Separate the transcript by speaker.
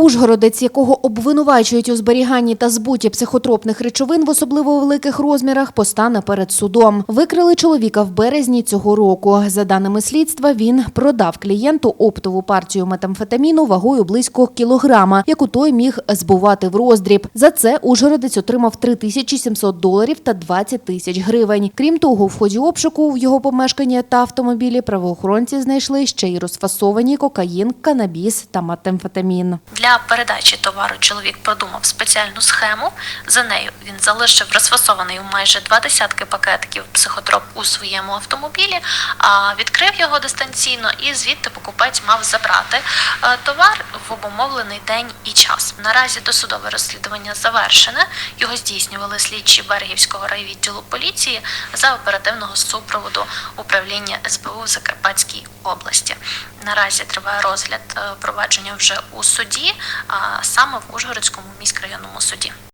Speaker 1: Ужгородець, якого обвинувачують у зберіганні та збуті психотропних речовин в особливо великих розмірах, постане перед судом. Викрили чоловіка в березні цього року. За даними слідства, він продав клієнту оптову партію метамфетаміну вагою близько кілограма, яку той міг збувати в роздріб. За це Ужгородець отримав 3700 доларів та 20 тисяч гривень. Крім того, в ході обшуку в його помешканні та автомобілі правоохоронці знайшли ще й розфасовані кокаїн, канабіс та метамфетамін.
Speaker 2: Для передачі товару чоловік продумав спеціальну схему. За нею він залишив розфасований у майже два десятки пакетиків психотроп у своєму автомобілі, а відкрив його дистанційно і звідти покупець мав забрати е, товар обумовлений день і час. Наразі досудове розслідування завершене. Його здійснювали слідчі Бергівського райвідділу поліції за оперативного супроводу управління СБУ в Закарпатській області. Наразі триває розгляд е, провадження вже у суді, а саме в Ужгородському міськрайонному суді.